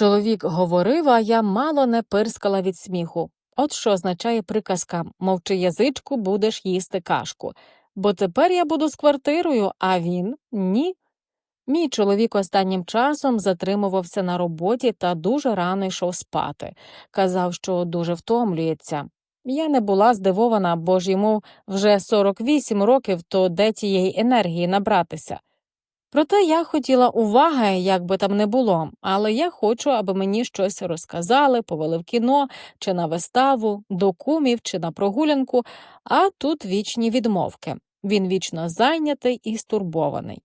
Чоловік говорив, а я мало не пирскала від сміху. От що означає приказка мовчи язичку, будеш їсти кашку. Бо тепер я буду з квартирою, а він ні. Мій чоловік останнім часом затримувався на роботі та дуже рано йшов спати. Казав, що дуже втомлюється. Я не була здивована, бо ж йому вже 48 років, то де тієї енергії набратися. Проте я хотіла уваги, як би там не було, але я хочу, аби мені щось розказали, повели в кіно чи на виставу, до кумів чи на прогулянку, а тут вічні відмовки. Він вічно зайнятий і стурбований.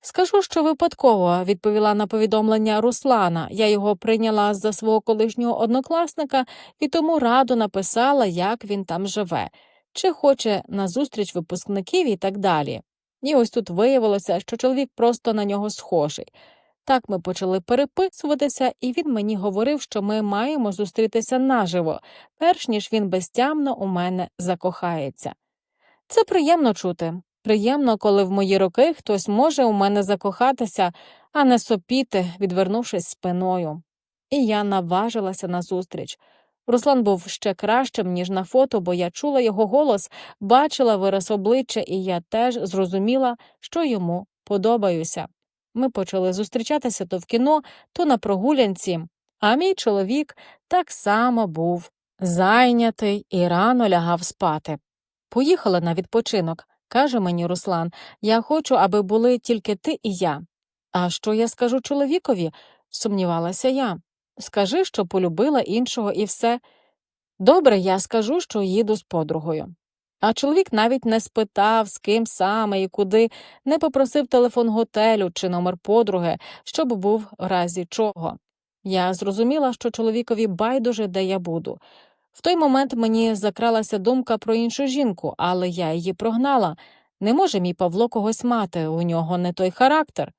Скажу, що випадково відповіла на повідомлення Руслана. Я його прийняла за свого колишнього однокласника і тому радо написала, як він там живе, чи хоче на зустріч випускників і так далі. І ось тут виявилося, що чоловік просто на нього схожий. Так ми почали переписуватися, і він мені говорив, що ми маємо зустрітися наживо, перш ніж він безтямно у мене закохається. Це приємно чути. Приємно, коли в мої роки хтось може у мене закохатися, а не сопіти, відвернувшись спиною. І я наважилася на зустріч. Руслан був ще кращим, ніж на фото, бо я чула його голос, бачила вираз обличчя, і я теж зрозуміла, що йому подобаюся. Ми почали зустрічатися то в кіно, то на прогулянці, а мій чоловік так само був зайнятий і рано лягав спати. Поїхали на відпочинок, каже мені Руслан. Я хочу, аби були тільки ти і я. А що я скажу чоловікові? сумнівалася я. Скажи, що полюбила іншого і все. Добре, я скажу, що їду з подругою. А чоловік навіть не спитав, з ким саме і куди, не попросив телефон готелю чи номер подруги, щоб був в разі чого. Я зрозуміла, що чоловікові байдуже, де я буду. В той момент мені закралася думка про іншу жінку, але я її прогнала. Не може мій Павло когось мати, у нього не той характер.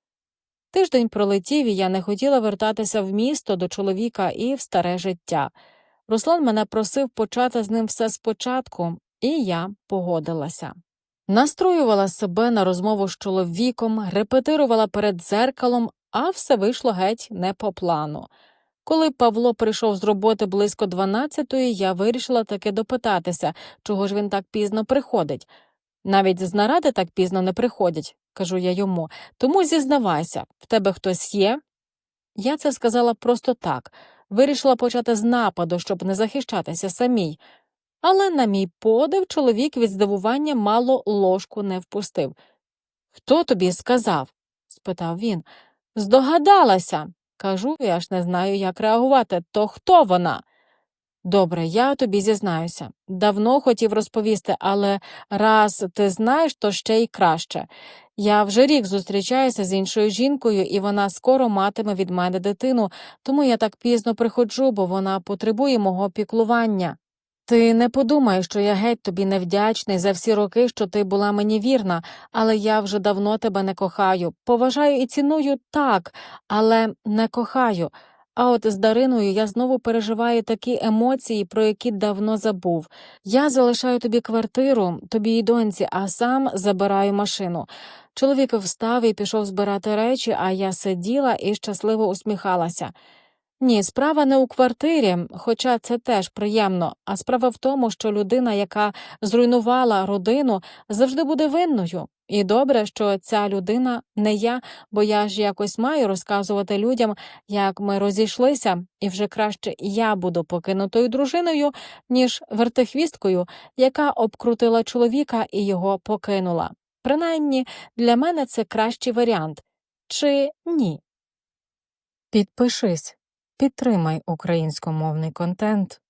Тиждень пролетів, і я не хотіла вертатися в місто до чоловіка і в старе життя. Руслан мене просив почати з ним все спочатку, і я погодилася. Настроювала себе на розмову з чоловіком, репетирувала перед дзеркалом, а все вийшло геть не по плану. Коли Павло прийшов з роботи близько 12-ї, я вирішила таки допитатися, чого ж він так пізно приходить. Навіть з наради так пізно не приходять, кажу я йому, тому зізнавайся, в тебе хтось є? Я це сказала просто так, вирішила почати з нападу, щоб не захищатися самій. Але, на мій подив, чоловік від здивування мало ложку не впустив. Хто тобі сказав? спитав він. Здогадалася. Кажу і аж не знаю, як реагувати. То хто вона? Добре, я тобі зізнаюся. Давно хотів розповісти, але раз ти знаєш, то ще й краще. Я вже рік зустрічаюся з іншою жінкою, і вона скоро матиме від мене дитину, тому я так пізно приходжу, бо вона потребує мого піклування. Ти не подумай, що я геть тобі невдячний за всі роки, що ти була мені вірна, але я вже давно тебе не кохаю. Поважаю і ціную так, але не кохаю. А от з Дариною я знову переживаю такі емоції, про які давно забув. Я залишаю тобі квартиру, тобі і доньці, а сам забираю машину. Чоловік встав і пішов збирати речі, а я сиділа і щасливо усміхалася. Ні, справа не у квартирі, хоча це теж приємно, а справа в тому, що людина, яка зруйнувала родину, завжди буде винною. І добре, що ця людина не я, бо я ж якось маю розказувати людям, як ми розійшлися, і вже краще я буду покинутою дружиною, ніж вертихвісткою, яка обкрутила чоловіка і його покинула. Принаймні, для мене це кращий варіант. Чи ні? Підпишись. Підтримай українськомовний контент.